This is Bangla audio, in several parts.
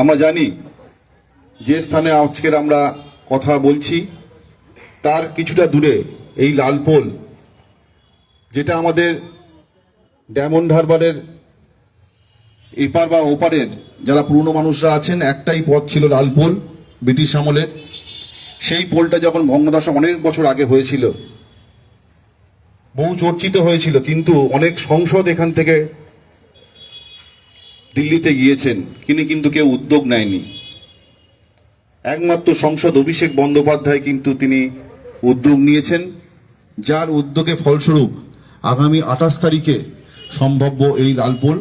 আমরা জানি যে স্থানে আজকের আমরা কথা বলছি, তার কিছুটা দূরে এই লালপোল যেটা আমাদের ডায়মন্ড হারবারের এপার বা ওপারের যারা পুরনো মানুষরা আছেন, একটাই পথ ছিল লালপোল ব্রিটিশ আমলের। সেই পোলটা যখন ভগ্নদশা অনেক বছর আগে হয়েছিল, বহু চর্চিত হয়েছিল, কিন্তু অনেক সংসদ এখান থেকে দিল্লিতে গিয়েছেন, তিনি কিন্তু কেউ উদ্যোগ নেয়নি। একমাত্র সংসদ অভিষেক বন্দ্যোপাধ্যায় কিন্তু তিনি উদ্যোগ নিয়েছেন, যার উদ্যোগে ফলস্বরূপ আগামী আঠাশ তারিখে সম্ভাব্য এই লালপোল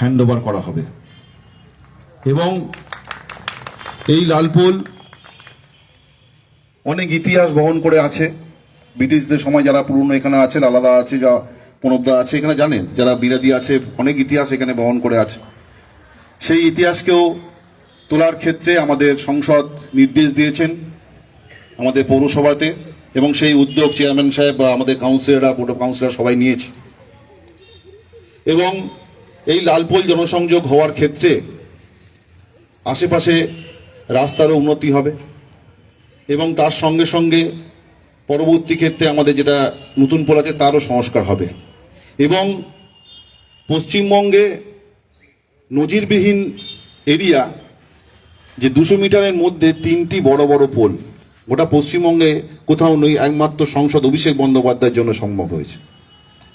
হ্যান্ডওভার করা হবে। এবং এই লালপোল অনেক ইতিহাস বহন করে আছে। ব্রিটিশদের সময় যারা পুরনো এখানে আছেন আলাদা আছে, যা প্রণবদা আছে, এখানে জানেন? যারা বিরাদি আছে, অনেক ইতিহাস এখানে বহন করে আছে। সেই ইতিহাসকেও তোলার ক্ষেত্রে আমাদের সংসদ নির্দেশ দিয়েছেন আমাদের পৌরসভাতে এবং সেই উদ্যোগ চেয়ারম্যান সাহেব বা আমাদের কাউন্সিলররা পুরো কাউন্সিলর সবাই নিয়েছে। এবং এই লালপোল জনসংযোগ হওয়ার ক্ষেত্রে আশেপাশে রাস্তারও উন্নতি হবে এবং তার সঙ্গে সঙ্গে পরবর্তী ক্ষেত্রে আমাদের যেটা নতুন পোল আছে, তারও সংস্কার হবে। এবং পশ্চিমবঙ্গে নজিরবিহীন এরিয়া যে দুশো মিটারের মধ্যে তিনটি বড় বড় পোল, গোটা পশ্চিমবঙ্গে কোথাও নেই, একমাত্র সংসদ অভিষেক বন্দ্যোপাধ্যায়ের জন্য সম্ভব হয়েছে।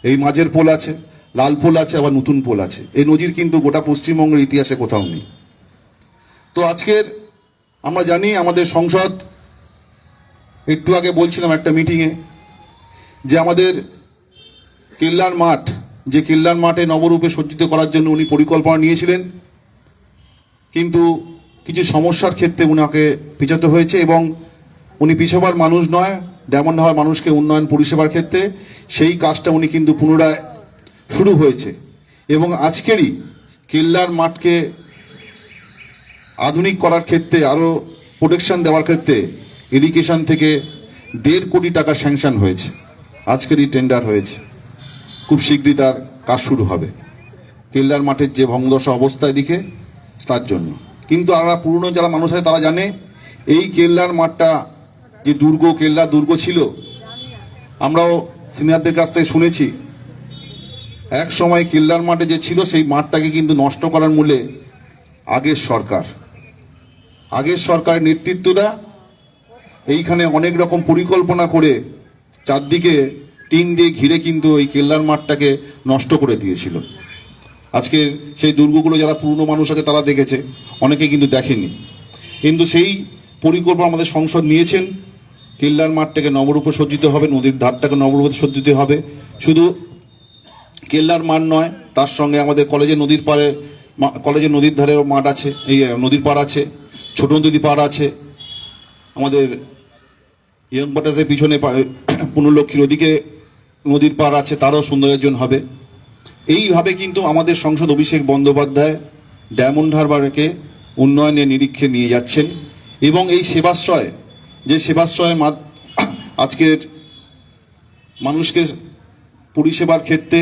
এই মাঝের পোল আছে, লাল পোল আছে, আবার নতুন পোল আছে। এই নজির কিন্তু গোটা পশ্চিমবঙ্গের ইতিহাসে কোথাও নেই। তো আজকের আমরা জানি, আমাদের সংসদ, একটু আগে বলছিলাম একটা মিটিংয়ে, যে আমাদের কেল্লার মাঠ যে কেল্লার মাঠে নবরূপে সজ্জিত করার জন্য উনি পরিকল্পনা নিয়েছিলেন, কিন্তু কিছু সমস্যার ক্ষেত্রে উনাকে পিছাতে হয়েছে এবং উনি পিছবার মানুষ নয়, ডায়মন্ড হওয়ার মানুষকে উন্নয়ন পরিষেবার ক্ষেত্রে সেই কাজটা উনি কিন্তু পুনরায় শুরু হয়েছে। এবং আজকেরই কেল্লার মাঠকে আধুনিক করার ক্ষেত্রে, আরও প্রোটেকশন দেওয়ার ক্ষেত্রে ইরিগেশন থেকে দেড় কোটি টাকা স্যাংশন হয়েছে। আজকেরই টেন্ডার হয়েছে। খুব শীঘ্রই তার কাজ শুরু হবে। কেল্লার মাঠের যে ভঙ্গদশা অবস্থা এদিকে তার জন্য। কিন্তু আমরা পুরনো যারা মানুষ আছে, তারা জানে, এই কেল্লার মাঠটা যে দুর্গ কেল্লা দুর্গ ছিল, আমরাও সিনিয়রদের কাছ থেকে শুনেছি। এক সময় কেল্লার মাঠে যে ছিল, সেই মাঠটাকে কিন্তু নষ্ট করার মূলে আগের সরকার। আগের সরকারের নেতৃত্বরা এইখানে অনেক রকম পরিকল্পনা করে চারদিকে টিন দিয়ে ঘিরে কিন্তু এই কেল্লার মাঠটাকে নষ্ট করে দিয়েছিল। আজকে সেই দুর্গগুলো যারা পুরনো মানুষ আছে তারা দেখেছে, অনেকে কিন্তু দেখেনি। কিন্তু সেই পরিকল্পনা আমাদের সংসদ নিয়েছেন, কেল্লার মাঠটাকে নবরূপে সজ্জিত হবে, নদীর ধারটাকে নবরূপে সজ্জিত হবে। শুধু কেল্লার মাঠ নয়, তার সঙ্গে আমাদের কলেজে নদীর পাড়ে কলেজের নদীর ধারেও মাঠ আছে, এই নদীর পাড় আছে, ছোট নদী পাড় আছে। আমাদের ইয়ং বাটাসের পিছনে পুনর্লক্ষীর ওদিকে নদীর পাড় আছে, তারও সৌন্দর্যজন হবে। এইভাবে কিন্তু আমাদের সংসদ অভিষেক বন্দ্যোপাধ্যায় ডায়মন্ড হারবারকে উন্নয়নের নিরীক্ষে নিয়ে যাচ্ছেন এবং এই সেবাশ্রয়, যে সেবাশ্রয়ের মাধ আজকের মানুষকে পরিষেবার ক্ষেত্রে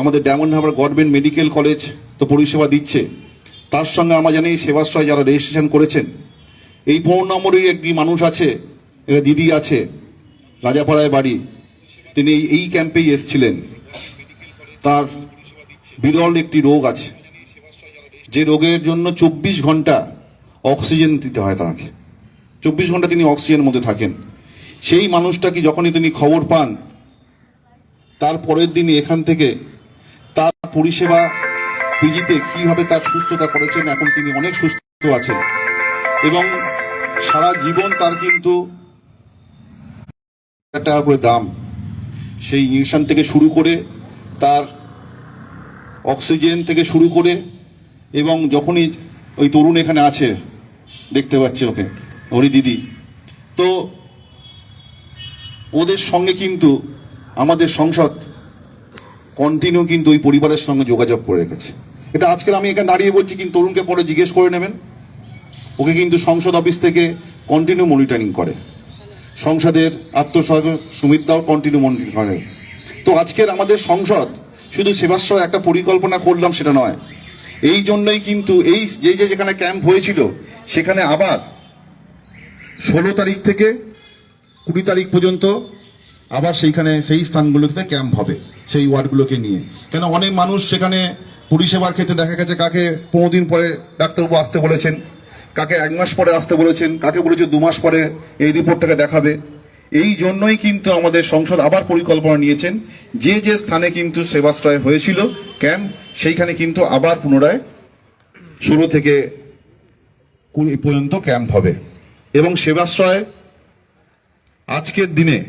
আমাদের Diamond Harbour government medical college তো পরিষেবা দিচ্ছে। তার সঙ্গে আমরা জানি সেবাশ্রয় যারা রেজিস্ট্রেশন করেছেন, এই পনেরো নম্বরের একটি মানুষ আছে দিদি আছে, রাজাপাড়ায় বাড়ি। তিনি এই- ক্যাম্পেই এসছিলেন। তার বিরল একটি রোগ আছে। যে রোগের জন্য চব্বিশ ঘণ্টা অক্সিজেন দিতে হয় তাকে। চব্বিশ ঘণ্টা তিনি অক্সিজেনের মধ্যে থাকেন। সেই মানুষটাকে যখনই তিনি খবর পান, তার পরের দিনই এখান থেকে তার পরিষেবা পিজিতে কীভাবে তার সুস্থতা করেছেন, এখন তিনি অনেক সুস্থ আছেন। এবং সারা জীবন তার কিন্তু টাকা করে দাম সেই ইঞ্জেকশন থেকে শুরু করে তার অক্সিজেন থেকে শুরু করে এবং যখনই ওই তরুণ এখানে আছে, দেখতে পাচ্ছে ওকে ওরই দিদি। তো ওদের সঙ্গে কিন্তু আমাদের সংসদ কন্টিনিউ কিন্তু ওই পরিবারের সঙ্গে যোগাযোগ করে রেখেছে। এটা আজকের আমি এখানে দাঁড়িয়ে বলছি, কিন্তু তরুণকে পরে জিজ্ঞেস করে নেবেন। ওকে কিন্তু সংসদ অফিস থেকে কন্টিনিউ মনিটরিং করে। সংসদের আত্মসহায়ক সুমিতদাও কন্টিনিউ মনিটরিং করে তো আজকের আমাদের সংসদ শুধু সেবাশ্রয় একটা পরিকল্পনা করলাম সেটা নয়। এই জন্যই কিন্তু এই যে যে যেখানে ক্যাম্প হয়েছিল, সেখানে আবার ষোলো তারিখ থেকে কুড়ি তারিখ পর্যন্ত আবার সেইখানে সেই স্থানগুলোতে ক্যাম্প হবে, সেই ওয়ার্ডগুলোকে নিয়ে। কেন অনেক মানুষ সেখানে পরিষেবার ক্ষেত্রে দেখা গেছে কাকে পনেরো দিন পরে ডাক্তারবাবু আসতে বলেছেন। কাকে এক মাস পরে আসতে বলেছেন, কাকে বলেছে দু মাস পরে এই রিপোর্টটাকে দেখাবে। এই জন্যই কিন্তু আমাদের সংসদ আবার পরিকল্পনা নিয়েছেন, যে যে স্থানে কিন্তু সেবাশ্রয় হয়েছিল, ক্যাম্প, সেইখানে কিন্তু আবার পুনরায় ষোলো থেকে কুড়ি পর্যন্ত ক্যাম্প হবে। এবং সেবাশ্রয় আজকের দিনে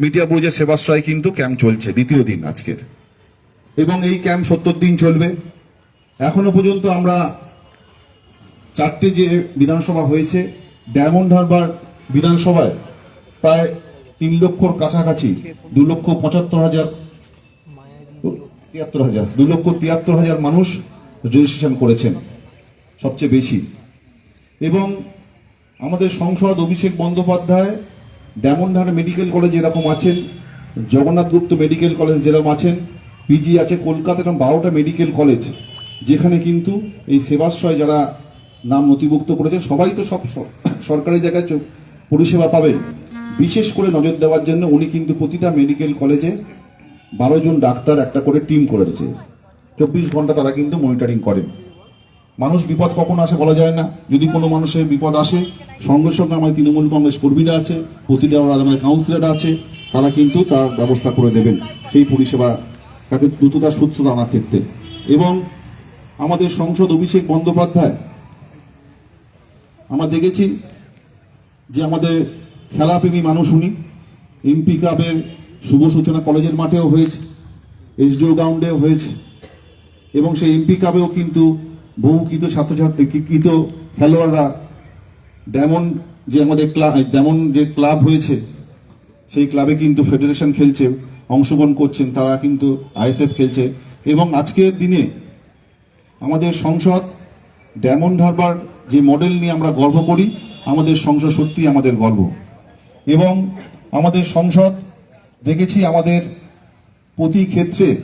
মিডিয়াপুর যে সেবাশ্রয় কিন্তু ক্যাম্প চলছে, দ্বিতীয় দিন আজকের। এবং এই ক্যাম্প সত্তর দিন চলবে। এখনও পর্যন্ত আমরা চারটে যে বিধানসভা হয়েছে, ডায়মন্ড হারবার বিধানসভায় প্রায় তিন লক্ষর কাছাকাছি, দু লক্ষ পঁচাত্তর হাজার, তিয়াত্তর হাজার, দু লক্ষ তিয়াত্তর হাজার মানুষ রেজিস্ট্রেশন করেছেন, সবচেয়ে বেশি। এবং আমাদের সংসদ অভিষেক বন্দ্যোপাধ্যায় ডায়মন্ডহার মেডিকেল কলেজ এরকম আছেন, জগন্নাথ গুপ্ত মেডিকেল কলেজ যেরকম আছেন, পিজি আছে কলকাতা, এরকম বারোটা মেডিকেল কলেজ, যেখানে কিন্তু এই সেবাশ্রয় যারা নাম নথিভুক্ত করেছে। সবাই তো সব সরকারি জায়গায় পরিষেবা পাবেন বিশেষ করে নজর দেওয়ার জন্য উনি কিন্তু প্রতিটা মেডিকেল কলেজে বারো জন ডাক্তার একটা করে টিম করে রেখেছে চব্বিশ ঘণ্টা তারা কিন্তু মনিটরিং করেন। মানুষ বিপদ কখন আসে বলা যায় না। যদি কোনো মানুষের বিপদ আসে, সঙ্গে সঙ্গে আমাদের তৃণমূল কংগ্রেস কর্মীরা আছে, প্রতিটা আমাদের কাউন্সিলর আছে, তারা কিন্তু তার ব্যবস্থা করে দেবেন। সেই পরিষেবা তাকে দ্রুততা সুস্থতা আনার ক্ষেত্রে। এবং আমাদের সংসদ অভিষেক বন্দ্যোপাধ্যায় আমরা দেখেছি যে আমাদের খেলাপ্রেমী মানুষ উনি। এমপি কাপের শুভ সূচনা কলেজের মাঠেও হয়েছে, এসডিও গ্রাউন্ডেও হয়েছে। এবং সেই এমপি কাপেও কিন্তু বহু কৃত ছাত্রছাত্রী, কৃত খেলোয়াড়রা ডায়মন্ড যে আমাদের ক্লাব ডায়মন্ড যে ক্লাব হয়েছে, সেই ক্লাবে কিন্তু ফেডারেশন খেলছে, অংশগ্রহণ করছেন, তারা কিন্তু আইএসএফ খেলছে। এবং আজকের দিনে আমাদের সংসদ ডায়মন্ড হারবার যে মডেল নিয়ে আমরা গর্ব করি, আমাদের সংসদ সত্যি আমাদের গর্ব। এবং আমাদের সংসদ, দেখেছি আমাদের প্রতি ক্ষেত্রে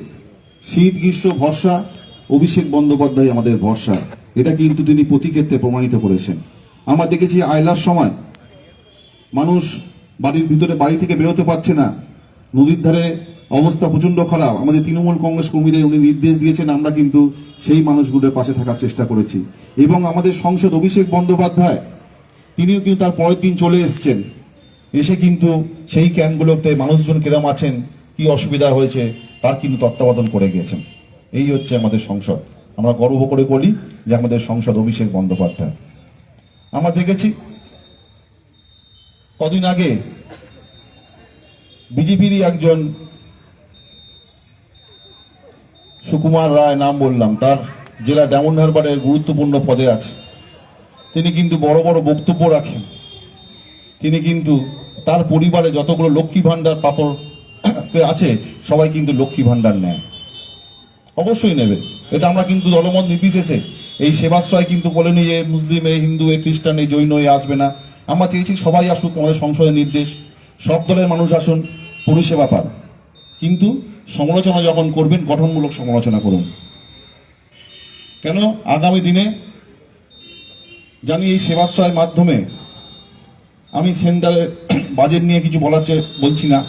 শীত, গ্রীষ্ম ভরসা অভিষেক বন্দ্যোপাধ্যায় আমাদের ভরসা। এটা কিন্তু তিনি প্রতি ক্ষেত্রে প্রমাণিত করেছেন। আমরা দেখেছি আয়লার সময়, মানুষ বাড়ির ভিতরে বাড়ি থেকে বেরোতে পারছে না। নদীর ধারে অবস্থা প্রচণ্ড খারাপ। আমাদের তৃণমূল কংগ্রেস কর্মীদের উনি নির্দেশ দিয়েছেন, আমরা কিন্তু সেই মানুষগুলোর পাশে থাকার চেষ্টা করেছি। এবং আমাদের সংসদ অভিষেক বন্দ্যোপাধ্যায়, তিনিও কিন্তু তার পরের দিন চলে এসছেন। এসে কিন্তু সেই ক্যাম্পগুলোতে মানুষজন কিরম আছেন, কি অসুবিধা হয়েছে, তার কিন্তু তত্ত্বাবধান করে গিয়েছেন। এই হচ্ছে আমাদের সংসদ। আমরা গর্ব করে বলি যে আমাদের সংসদ অভিষেক বন্দ্যোপাধ্যায়। আমরা দেখেছি, কদিন আগে বিজেপিরই একজন সুকুমার রায় নাম বললাম, তার জেলা ডায়মন্ড হারবারের গুরুত্বপূর্ণ পদে আছে। তিনি কিন্তু বড় বড় বক্তব্য রাখেন। তিনি কিন্তু তার পরিবারে যতগুলো লক্ষ্মী ভাণ্ডার পাপড় আছে, সবাই কিন্তু লক্ষ্মী ভাণ্ডার নেয়। অবশ্যই নেবে। এটা আমরা কিন্তু দলমত নির্বিশেষে। এই সেবাশ্রয় কিন্তু বলেনি যে মুসলিম এই হিন্দু এই খ্রিস্টান এই জৈন এই আসবে না। আমরা চেয়েছি সবাই আসুক, আমাদের সংসদের নির্দেশ। সব দলের মানুষ আসুন, পরিষেবা পান। কিন্তু সমালোচনা যখন করবেন, গঠনমূলক সমালোচনা করুন। কেন? আগামী দিনে জানি এই সেবাশ্রয়ের মাধ্যমে আমি সেন্টারের বাজেট নিয়ে কিছু বলার বলছি না,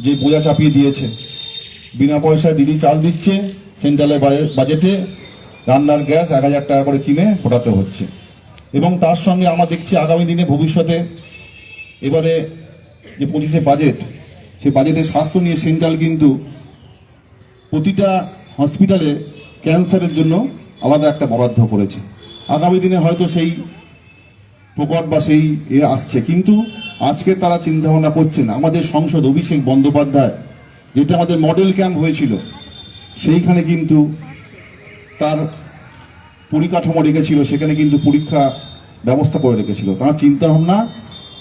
যে বোঝা চাপিয়ে দিয়েছে। বিনা পয়সায় দিদি চাল দিচ্ছে সেন্ট্রালের বাজে- বাজেটে রান্নার গ্যাস এক হাজার টাকা করে কিনে ফোটাতে হচ্ছে। এবং তার সঙ্গে আমরা দেখছি আগামী দিনে ভবিষ্যতে এবারে যে পঁচিশে বাজেট সেই বাজেটে স্বাস্থ্য নিয়ে সেন্ট্রাল কিন্তু প্রতিটা হসপিটালে ক্যান্সারের জন্য আলাদা একটা বরাদ্দ করেছে। আগামী দিনে হয়তো সেই প্রকট বা সেই এ আসছে। কিন্তু আজকে তারা চিন্তা ভাবনা করছেন, আমাদের সংসদ অভিষেক বন্দ্যোপাধ্যায়, যেটা আমাদের মডেল ক্যাম্প হয়েছিল, সেইখানে কিন্তু তার পরিকাঠামো রেখেছিল, সেখানে কিন্তু পরীক্ষা ব্যবস্থা করে রেখেছিল। তার চিন্তা ভাবনা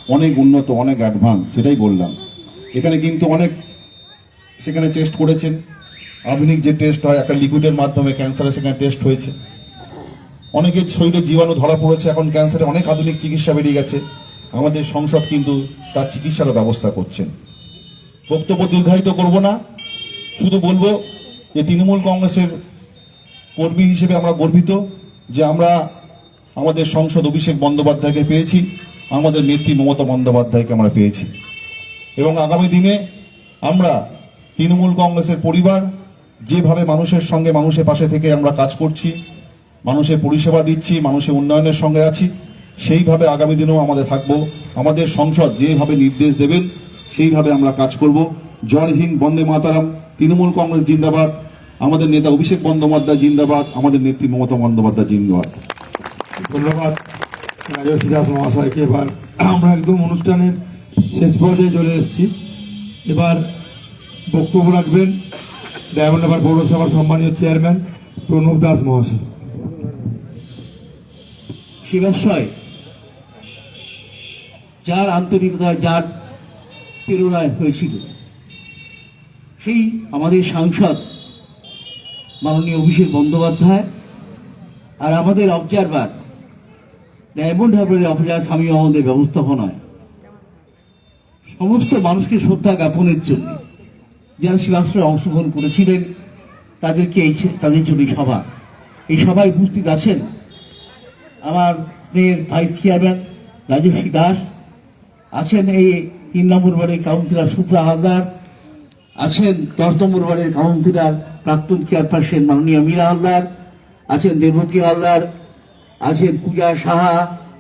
অনেক উন্নত, অনেক অ্যাডভান্স সেটাই বললাম। এখানে কিন্তু অনেক সেখানে টেস্ট করেছেন। আধুনিক যে টেস্ট হয়, একটা লিকুইডের মাধ্যমে ক্যান্সারের সেখানে টেস্ট হয়েছে। অনেকের শরীরে জীবাণু ধরা পড়েছে, এখন ক্যান্সারে অনেক আধুনিক চিকিৎসা বেরিয়ে গেছে। আমাদের সংসদ কিন্তু তার চিকিৎসারও ব্যবস্থা করছেন। বক্তব্য দীর্ঘায়িত করব না, শুধু বলব যে তৃণমূল কংগ্রেসের কর্মী হিসেবে আমরা গর্বিত যে আমরা আমাদের সংসদ অভিষেক বন্দ্যোপাধ্যায়কে পেয়েছি, আমাদের নেত্রী মমতা বন্দ্যোপাধ্যায়কে আমরা পেয়েছি। এবং আগামী দিনে আমরা তৃণমূল কংগ্রেসের পরিবার যেভাবে মানুষের সঙ্গে মানুষের পাশে থেকে আমরা কাজ করছি, মানুষের পরিষেবা দিচ্ছি, মানুষের উন্নয়নের সঙ্গে আছি, সেইভাবে আগামী দিনেও আমাদের থাকব। আমাদের সংসদ যেভাবে নির্দেশ দেবেন, সেইভাবে আমরা কাজ করব। জয় হিন্দ, বন্দে মাতারাম। তৃণমূল কংগ্রেস জিন্দাবাদ। আমাদের নেতা অভিষেক বন্দ্যোপাধ্যায় জিন্দাবাদ। আমাদের নেত্রী মমতা বন্দ্যোপাধ্যায় জিন্দাবাদ। ধন্যবাদ। দাস মহাশয়কে এবার আমরা একদম অনুষ্ঠানের শেষ পর্যায়ে চলে এসেছি। এবার বক্তব্য রাখবেন ডায়মন্ডাবার পৌরসভার সম্মানীয় চেয়ারম্যান প্রণব দাস মহাশয়। শিবাশ্রয় যার আন্তরিকতায়, যার প্রেরণায় হয়েছিল, সেই আমাদের সাংসদ মাননীয় অভিষেক বন্দ্যোপাধ্যায় আর আমাদের অবজারভার ডায়মন্ড হারবারের অবজার স্বামী আমাদের ব্যবস্থাপনায়। সমস্ত মানুষকে শ্রদ্ধা জ্ঞাপনের জন্য যারা শিবাশ্রয়ে অংশগ্রহণ করেছিলেন, তাদেরকে এই তাদের জন্য সভা। এই সভায় উপস্থিত আছেন আমার স্নেহের ভাইস চেয়ারম্যান রাজস্বী দাস, আছেন এই তিন নম্বর ওয়ার্ডের কাউন্সিলর সুপ্রা হালদার, আছেন দশ নম্বর ওয়ার্ডের কাউন্সিলর প্রাক্তন চেয়ারপারসন মাননীয় মীরা হালদার, আছেন দেবকী হালদার, আছেন পূজা সাহা,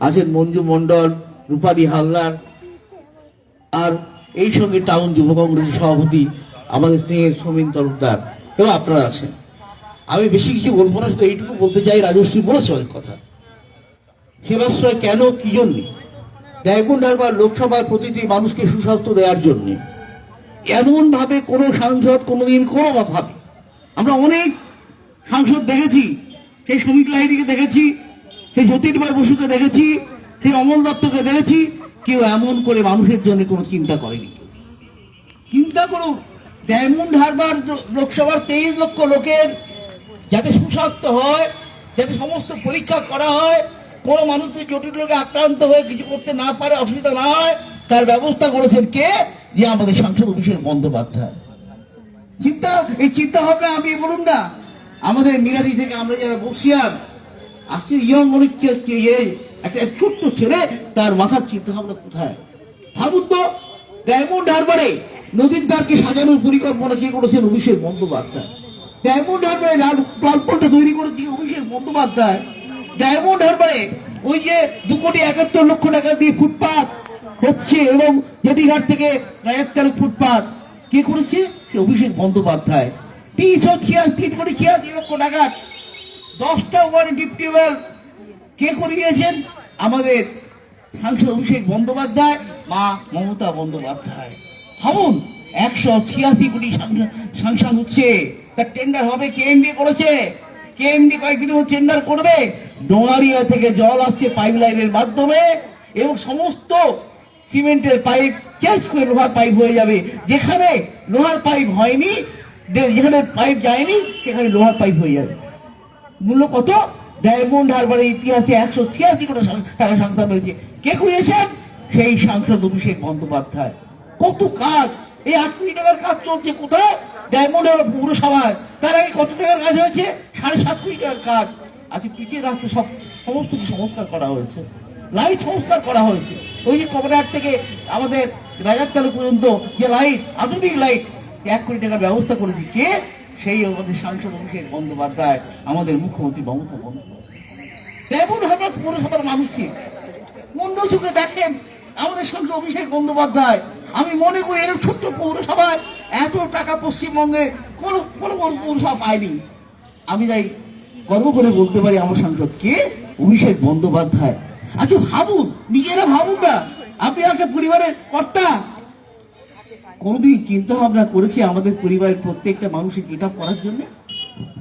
আছেন মঞ্জু মণ্ডল, রূপালী হালদার আর এই সঙ্গে টাউন যুব কংগ্রেসের সভাপতি আমাদের স্নেহের সমীন তরফদার এবং আপনারা আছেন। আমি বেশি কিছু বলব না, শুধু এইটুকু বলতে চাই, রাজশ্রী বলেছে অনেক কথা। সেবাশ্রয় কেন, কি জন্যে? ডায়মন্ড হারবার লোকসভার প্রতিটি মানুষকে সুস্বাস্থ্য দেওয়ার জন্যে। এমন ভাবে কোনো সাংসদ কোনোদিন কোনো ভাবে। আমরা অনেক সাংসদ দেখেছি, সেই শ্রমিক লাহিড়িকে দেখেছি, সেই জ্যোতির্ময় বসুকে দেখেছি, সেই অমল দত্তকে দেখেছি কেউ এমন করে মানুষের জন্য কোনো চিন্তা করেনি। চিন্তা করুন, ডায়মন্ড হারবার লোকসভার তেইশ লক্ষ লোকের যাতে সুস্বাস্থ্য হয়, যাতে সমস্ত পরীক্ষা করা হয়, কোনো মানুষ যদি জটিল রোগে আক্রান্ত হয়ে কিছু করতে না পারে, অসুবিধা না হয়, তার ব্যবস্থা করেছেন কে? যে আমাদের সাংসদ অভিষেক বন্দ্যোপাধ্যায়। চিন্তা, এই চিন্তা ভাবনা আমি বলুন না, আমাদের মিরাদি থেকে আমরা যারা বসিয়ার আজকে ইয়ং অনেক একটা ছোট্ট ছেলে, তার মাথার চিন্তা ভাবনা কোথায়? ভাবুন তো, ডায়মন্ড হারবারে নদীর দ্বারকে সাজানোর পরিকল্পনা কে করেছেন অভিষেক বন্দ্যোপাধ্যায়? ডায়মন্ড হারবারে লাল প্ল্যাটফর্মটা তৈরি করেছে অভিষেক বন্দ্যোপাধ্যায়। ডায়মন্ড হারবারে ওই যে দু কোটি একাত্তর লক্ষ টাকা দিয়ে ফুটপাত হচ্ছে এবং জেটিঘাট থেকে রাজাত্তার ফুটপাত। কে করেছে? সে অভিষেক বন্দ্যোপাধ্যায়। তিনশো ছিয়াশি, তিন কোটি ছিয়াশি লক্ষ টাকা। দশটা ওয়ার্ড ডিপটি ওয়েল কে করিয়েছেন? আমাদের সাংসদ অভিষেক বন্দ্যোপাধ্যায়, মা মমতা বন্দ্যোপাধ্যায়। ভাবুন, একশো ছিয়াশি কোটি সাংসদ হচ্ছে। তার টেন্ডার হবে, কে এমডি করেছে? কে এমডি কয়েকদিন টেন্ডার করবে? ডোঙারিয়া থেকে জল আসছে পাইপ লাইনের মাধ্যমে এবং সমস্ত সিমেন্টের পাইপ চেঞ্জ করে লোহার পাইপ হয়ে যাবে। যেখানে লোহার পাইপ হয়নি যেখানে পাইপ যায়নি, সেখানে লোহার পাইপ হয়ে যাবে। মূল্য কত? ডায়মন্ড হারবারের ইতিহাসে একশো ছিয়াশি কোটি টাকা সংস্থান হয়েছে কে করেছেন সেই সাংসদ অভিষেক বন্দ্যোপাধ্যায়। কত কাজ? এই আট কোটি টাকার কাজ চলছে কোথায়? ডায়মন্ড হারবার পৌরসভায়। তার আগে কত টাকার কাজ হয়েছে? সাড়ে সাত কোটি টাকার কাজ। আজকে পিছিয়ে রাখতে সব সমস্ত সংস্কার করা হয়েছে। লাইট সংস্কার করা হয়েছে। ওই যে কমরাট থেকে আমাদের রাজারতালু পর্যন্ত যে লাইট, আধুনিক লাইট, এক কোটি টাকার ব্যবস্থা করেছে। কে? সেই আমাদের সাংসদ অভিষেক বন্দ্যোপাধ্যায়, আমাদের মুখ্যমন্ত্রী মমতা বন্দ্যোপাধ্যায়। তেমন হবে পৌরসভার মানুষকে অন্য চোখে দেখেন আমাদের সাংসদ অভিষেক বন্দ্যোপাধ্যায়। আমি মনে করি এরকম ছোট্ট পৌরসভায় এত টাকা পশ্চিমবঙ্গে কোনো কোনো পৌরসভা পায়নি। আমি তাই গর্ব করে বলতে পারি আমার সাংসদ কে? অভিষেক বন্দ্যোপাধ্যায়। আচ্ছা ভাবুন, নিজেরা ভাবুন না। আপনি একটা পরিবারের কর্তা কোনোদিন চিন্তা ভাবনা করেছি আমাদের পরিবারের প্রত্যেকটা মানুষের চেক আপ করার জন্য।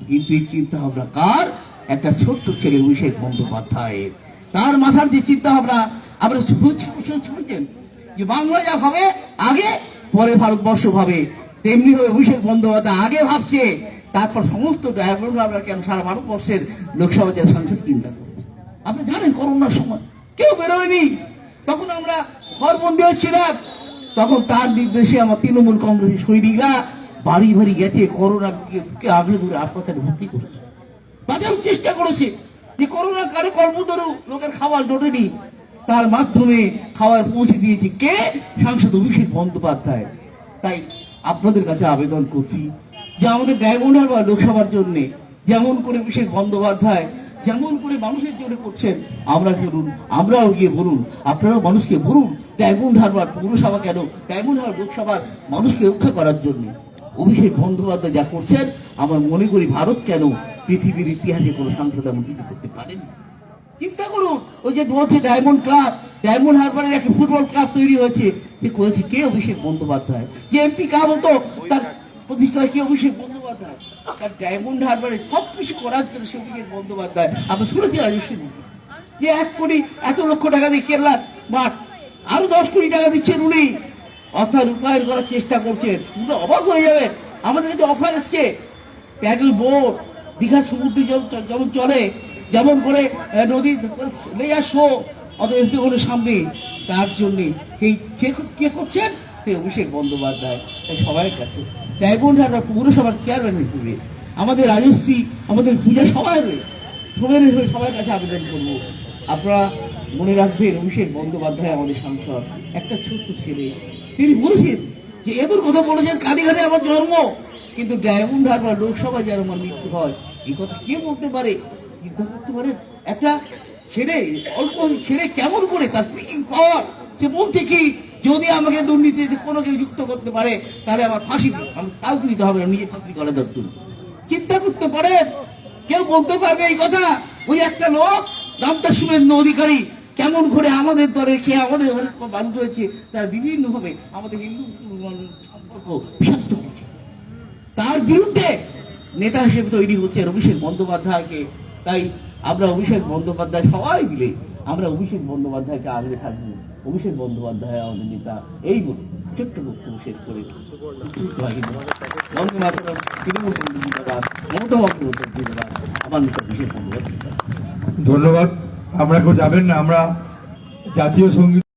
কিন্তু এই চিন্তা ভাবনা কার? একটা ছোট্ট ছেলে অভিষেক বন্দ্যোপাধ্যায়ের। তার মাথার যে চিন্তা ভাবনা আমরা শুনছি- শুনছি- শুনছেন? যে বাংলা যা ভাবে, আগে পরে ভারতবর্ষ ভাবে। তেমনি হয়ে অভিষেক বন্দ্যোপাধ্যায় আগে ভাবছে, তারপর সমস্ত ড্রাইভার আমরা কেন সারা ভারতবর্ষের লোকসভা সংসদ চিন্তা করবে? আপনি জানেন করোনার সময়। কেউ বেরোয়নি। তখন আমরা ঘরবন্দি হচ্ছিলাম তখন তার নির্দেশে আমার তৃণমূল কংগ্রেসের সৈনিকরা বাড়ি বাড়ি গেছে, করোনা আগলে ধরে হাসপাতালে ভর্তি করেছে। হাজার চেষ্টা করেছে। যে করোনা কালে কর্মদরু লোকের খাবার জোটেনি তার মাধ্যমে খাবার পৌঁছে দিয়েছে কে? সাংসদ অভিষেক বন্দ্যোপাধ্যায়। তাই আপনাদের কাছে আবেদন করছি যে আমাদের ডায়মন্ড হারবার লোকসভার জন্যে যেমন করে অভিষেক বন্দ্যোপাধ্যায় যেমন করে মানুষের জন্য করছেন, আমরা বলুন, আমরাও গিয়ে বলুন, আপনারাও মানুষকে বলুন ডায়মন্ড হারবার পৌরসভা কেন ডায়মন্ড হারবার লোকসভার মানুষকে রক্ষা করার জন্য। অভিষেক বন্দ্যোপাধ্যায় যা করছেন, আমার মনে করি ভারত কেন পৃথিবীর ইতিহাসে কোনো সাংসদ এমন কিছু করতে পারেনি। চিন্তা করুন, ওই যে বলছে ডায়মন্ড ক্লাব, ডায়মন্ড হারবারের একটা ফুটবল ক্লাব তৈরি হয়েছে, সে করেছে কে অভিষেক বন্দ্যোপাধ্যায়? যে এমপি কাপ হতো তার প্রতিষ্ঠা কি অভিষেক বন্দ্যোপাধ্যায়? তার ডায়মন্ড হারবারে সব কিছু করার জন্য সে অভিষেক বন্দ্যোপাধ্যায় আমরা শুনেছি রাজস্ব। যে এক কোটি, এত লক্ষ টাকা দিয়ে কেরলার মাঠ, আরও দশ কোটি টাকা দিচ্ছেন উনি। অর্থাৎ রূপায়ণ করার চেষ্টা করছেন। উনি অবাক হয়ে যাবে আমাদের কাছে অফার এসছে। প্যাডেল বোট দীঘার সমুদ্রে যেমন- চলে, যেমন করে নদী লেয়ার শো অত সামনে। তার জন্যে এই কে করছেন? সে অভিষেক বন্দ্যোপাধ্যায়। তাই সবার কাছে। ডায়মন্ড হারবার পৌরসভার চেয়ারম্যান হিসেবে আমাদের রাজশ্রী, আমাদের পূজা সবাই রয়ে হয়ে সবার কাছে আবেদন করব। আপনারা মনে রাখবেন, অভিষেক বন্দ্যোপাধ্যায় আমাদের সাংসদ, একটা ছোট্ট ছেলে। তিনি বলেছেন যে এবার কথা বলেছেন, কালীঘাটে আমার জন্ম। কিন্তু ডায়মন্ড হারবার লোকসভায় যেন আমার মৃত্যু হয়, এই কথা কে বলতে পারে? চিন্তা করতে পারে একটা ছেলে, অল্প ছেলে কেমন করে তার স্পিকিং পাওয়ার সে বলছে কি যদি আমাকে দুর্নীতিতে কোনো কেউ যুক্ত করতে পারে, তাহলে আমার ফাঁসি আমি কাউকে দিতে হবে নিজে ফাঁসি করা দরকার চিন্তা করতে পারেন কেউ বলতে পারবে এই কথা? ওই একটা লোক নামটা শুভেন্দু অধিকারী, কেমন করে আমাদের দলে সে আমাদের অনেক মানুষ হয়েছে, তারা বিভিন্নভাবে আমাদের হিন্দু, মুসলমান সম্পর্ক বিষাক্ত করছে তার বিরুদ্ধে নেতা হিসেবে তৈরি হচ্ছে অভিষেক বন্দ্যোপাধ্যায়কে। তাই আমরা অভিষেক বন্দ্যোপাধ্যায় সবাই মিলে, আমরা অভিষেক বন্দ্যোপাধ্যায়কে আগলে থাকব। অভিষেক বন্দ্যোপাধ্যায় আমাদের নেতা, এই বলে ছোট্ট বক্তব্য শেষ করে বন্দে মাতরম তৃণমূল কংগ্রেস মমতা বন্দ্যোপাধ্যায় আমার নেতা ধন্যবাদ। আমরা কেউ যাবেন না, আমরা জাতীয় সংগীত